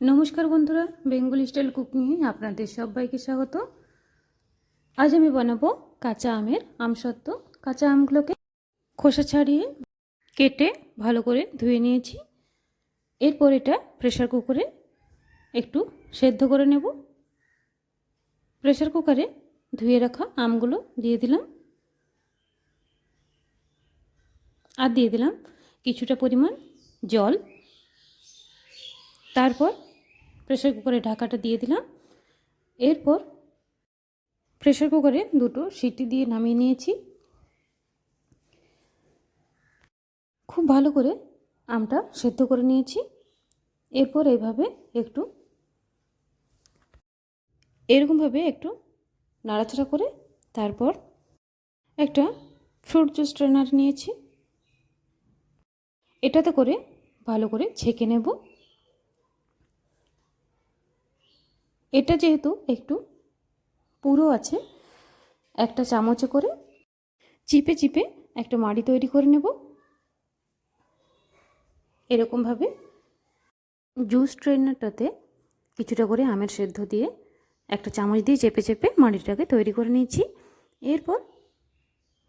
নমস্কার বন্ধুরা, Bengali style কুকিংয়ে আপনাদের সবাইকে স্বাগত। আজ আমি বানাবো কাঁচা আমের আমসত্ত্ব। কাঁচা আমগুলোকে খোসা ছাড়িয়ে কেটে ভালো করে ধুয়ে নিয়েছি। এরপর এটা প্রেশার কুকারে একটু সেদ্ধ করে নেব। প্রেশার কুকারে ধুয়ে রাখা আমগুলো দিয়ে দিলাম। আর দিয়ে দিলাম কিছুটা পরিমাণ জল। তারপর প্রেশার কুকারে ঢাকাটা দিয়ে দিলাম। এরপর প্রেশার কুকারে দুটো সিটি দিয়ে নামিয়ে নিয়েছি। খুব ভালো করে আমটা সেদ্ধ করে নিয়েছি। এরপর এইভাবে একটু এরকমভাবে একটু নাড়াচাড়া করে তারপর একটা ফ্রুট জুস ট্রেনার নিয়েছি। এটাতে করে ভালো করে ছেঁকে নেব। এটা যেহেতু একটু পুরো আছে, একটা চামচে করে চিপে চিপে একটা মাড়ি তৈরি করে নেব। এরকমভাবে জুস ট্রেনারটাতে কিছুটা করে আমের সেদ্ধ দিয়ে একটা চামচ দিয়ে চেপে চেপে মাড়িটাকে তৈরি করে নিয়েছি। এরপর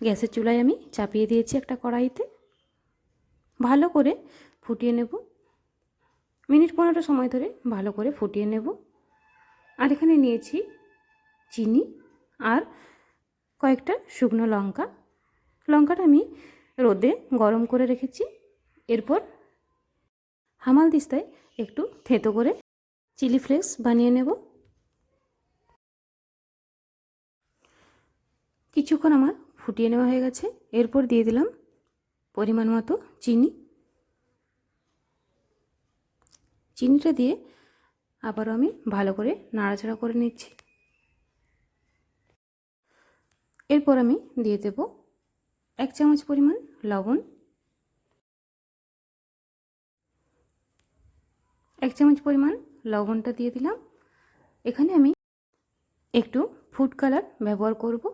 গ্যাসের চুলায় আমি চাপিয়ে দিয়েছি একটা কড়াইতে। ভালো করে ফুটিয়ে নেব। মিনিট পনেরো সময় ধরে ভালো করে ফুটিয়ে নেব। আর এখানে নিয়েছি চিনি আর কয়েকটা শুকনো লঙ্কা। লঙ্কাটা আমি রোদে গরম করে রেখেছি। এরপর হামাল দিস্তায় একটু থেতো করে চিলি ফ্লেক্স বানিয়ে নেব। কিছুক্ষণ আমার ফুটিয়ে নেওয়া হয়ে গেছে। এরপর দিয়ে দিলাম পরিমাণ মতো চিনি। চিনিটা দিয়ে আবারও আমি ভালো করে নাড়াচাড়া করে নিচ্ছি। এরপর আমি দিয়ে দেব এক চামচ পরিমাণ লবণ, এক চামচ পরিমাণ লবণটা দিয়ে দিলাম। এখানে আমি একটু ফুড কালার ব্যবহার করব।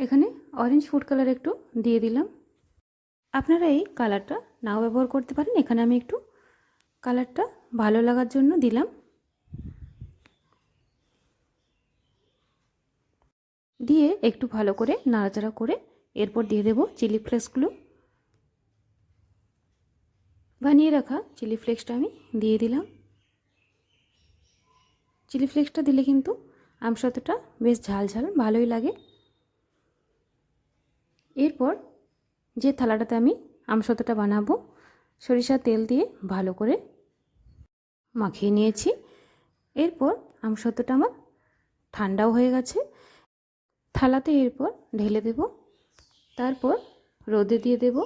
এখানে অরেঞ্জ ফুড কালার একটু দিয়ে দিলাম। আপনারা এই কালারটা নাও ব্যবহার করতে পারেন। এখানে আমি একটু কালারটা ভালো লাগার জন্য দিলাম। দিয়ে একটু ভালো করে নাড়াচাড়া করে এরপর দিয়ে দেব চিলি ফ্লেক্সগুলো। বানিয়ে রাখা চিলি ফ্লেক্সটা আমি দিয়ে দিলাম। চিলি ফ্লেক্সটা দিলে কিন্তু আমসত্ত্বটা বেশ ঝাল ঝাল, ভালোই লাগে। এরপর যে থালাটাতে আমি আমসত্ত্বটা বানাবো, সরিষার তেল দিয়ে ভালো করে মাখিয়ে নিয়েছি। এরপর আমসত্ত্বটা আমার ঠান্ডাও হয়ে গেছে। থালাতে এরপর ঢেলে দেব, তারপর রোদে দিয়ে দেব।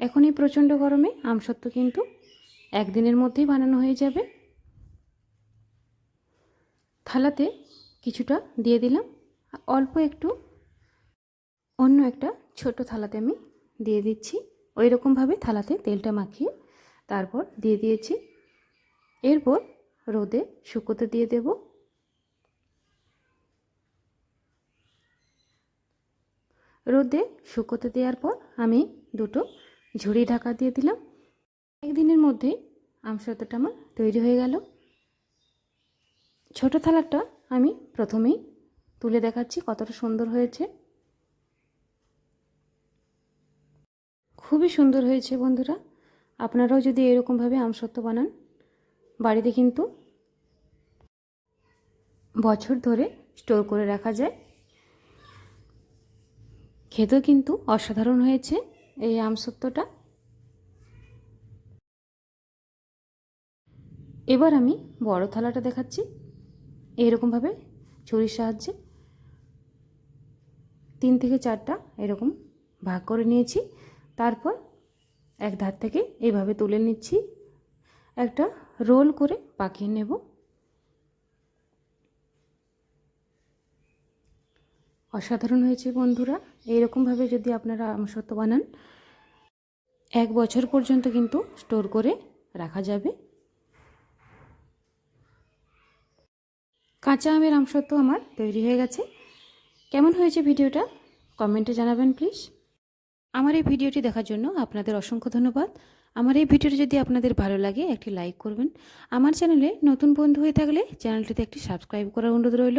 এখন এই প্রচণ্ড গরমে আমসত্ত্ব কিন্তু একদিনের মধ্যেই বানানো হয়ে যাবে। থালাতে কিছুটা দিয়ে দিলাম, অল্প একটু অন্য একটা ছোট থালাতে আমি দিয়ে দিচ্ছি। ওই রকমভাবে থালাতে তেলটা মাখিয়ে তারপর দিয়ে দিয়েছি। এরপর রোদে শুকোতে দিয়ে দেব। রোদে শুকোতে দেওয়ার পর আমি দুটো ঝুড়ি ঢাকা দিয়ে দিলাম। একদিনের মধ্যেই আমসত্ত্বটা আমার তৈরি হয়ে গেল। ছোট থালাটা আমি প্রথমেই তুলে দেখাচ্ছি কতটা সুন্দর হয়েছে। খুবই সুন্দর হয়েছে বন্ধুরা। আপনারাও যদি এরকমভাবে আমসত্ত্ব বানান, বাড়িতে কিন্তু বছর ধরে স্টোর করে রাখা যায়। খেতেও কিন্তু অসাধারণ হয়েছে এই আমসত্ত্বটা। এবার আমি বড় থালাটা দেখাচ্ছি। এরকমভাবে ছুরির সাহায্যে তিন থেকে চারটা এরকম ভাগ করে নিয়েছি। তারপর এক ধার থেকে এইভাবে তুলে নিচ্ছি। একটা রোল করে পাকিয়ে নেব। অসাধারণ হয়েছে বন্ধুরা। এইরকমভাবে যদি আপনারা আমসত্ত্ব বানান, এক বছর পর্যন্ত কিন্তু স্টোর করে রাখা যাবে। কাঁচা আমের আমসত্ত্ব আমার তৈরি হয়ে গেছে। কেমন হয়েছে ভিডিওটা কমেন্টে জানাবেন প্লিজ। আমার এই ভিডিওটি দেখার জন্য আপনাদের অসংখ্য ধন্যবাদ। আমার এই ভিডিওটি যদি আপনাদের ভালো লাগে, একটি লাইক করবেন। আমার চ্যানেলে নতুন বন্ধু হয়ে থাকলে চ্যানেলটিতে একটি সাবস্ক্রাইব করার অনুরোধ রইল।